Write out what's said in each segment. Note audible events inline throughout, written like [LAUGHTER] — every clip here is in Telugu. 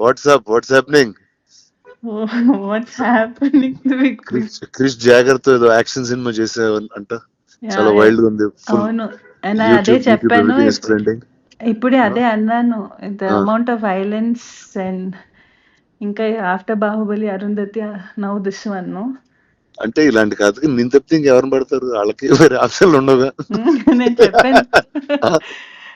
What's up what's happening what's happening Krish Krish జాగర్తో ఏదో యాక్షన్ సినిమా చేసే అంట. చాలా వైల్డ్గా ఉంది. అవును. అదే చెప్పాను ఇప్పుడే అదే అన్నాను. The. Amount of violence and ఇంకా after Baahubali Arundhati now this one అంటే ఇలాంటి కథకి నేను తప్పితే ఇంకెవరిని పడతారు? వాళ్ళకి వేరే ఆప్షన్లు ఉండవుగా. [LAUGHS] నేను చెప్పాను.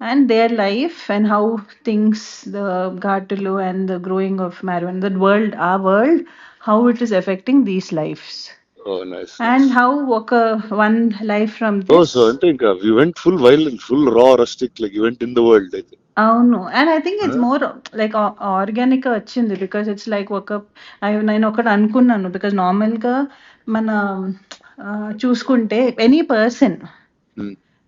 And their life and how things the Ghatalu and the growing of marijuana, the world, our world, how it is affecting these lives. Oh, nice. And nice. how oka one life from Oh, this. so I think uh, we went full violent, full raw, rustic, like you went in the world. I think. అవును and I think it's more like organic వచ్చింది బికాస్ ఇట్స్ లైక్ ఒక I- నేను ఒకటి అనుకున్నాను బికాస్ నార్మల్గా మన ఆ, చూసుకుంటే any person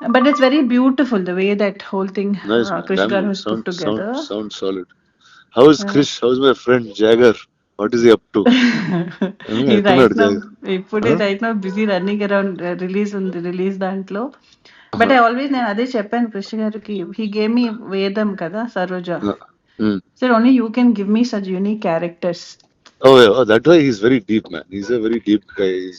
but it's very beautiful the way that whole thing nice. uh, man. Krish Damn, Garu has sound, put together Sound, sound solid. How is Chris? How's my friend Jagger? What is he up to? [LAUGHS] ఈ ఎత్తున్నాడు రైట్ నౌ జై. ఇప్పుడే Huh? Right now busy running around release ఉంది రిలీజ్ దాంట్లో బట్ ఐ ఆల్వేస్ నేను అదే చెప్పాను కృష్ణ గారికి హీ గేమ్ మీ వేదం కదా Saroja Uh, hmm. Sir only you can give me such unique characters Oh, yeah. Oh, that way he's very deep, man. He's a very deep guy. He's,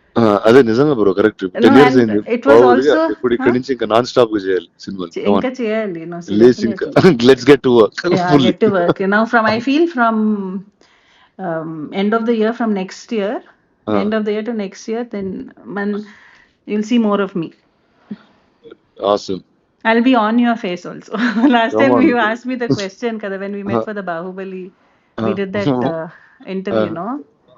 happened through bahubali only bro అదే నిజంగా bro correct No, ten years and అయింది it was Probably also- ఇప్పుడు ఇక్కడ నుంచి ఇంకా నాన్ స్టాప్ గా చేయాలి సినిమా ఇంకా చేయాలి no, so లేచి ఇంకా definitely. Let's get to work yeah, get to work. Now, from I feel from um, end of the year, from next year, Ah. end of the year to next year, then man, you'll see more of me. Awesome I'll be on your face also. [LAUGHS] Last Come time on. you asked me the [LAUGHS] question, kada when we met Ah. for the Bahubali, we Ah. did that [LAUGHS] uh, interview, Ah. no?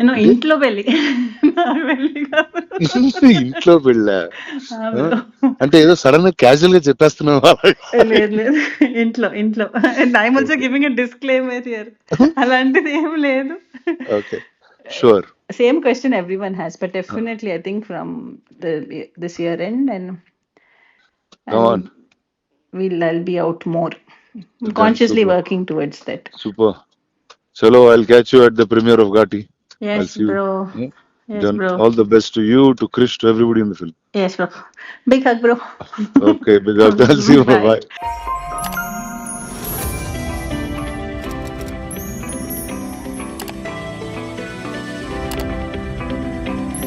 నేను ఇంట్లో పెళ్ళి నా పెళ్ళి కాదు. ఇంట్లో పెళ్ళా ఆ, bro. అంటే ఏదో సడన్గా క్యాజువల్గా చెప్పేస్తున్నావు లేదు లేదు ఇంట్లో ఇంట్లో I'm also giving a disclaimer here అలాంటిది ఏం లేదు okay sure same question everyone has but definitely I think from this year end and Come on. we'll I'll be out more. Consciously super. working towards that. Super చలో I catch you at the premiere of Ghaati Yes, see you. bro. Hmm? Yes, Then bro. all the best to you, to Krish, to everybody in the film. Yes, bro. Big hug, bro. [LAUGHS] Okay, big up. I'll [LAUGHS] [LAUGHS] see you. Bye. Bye.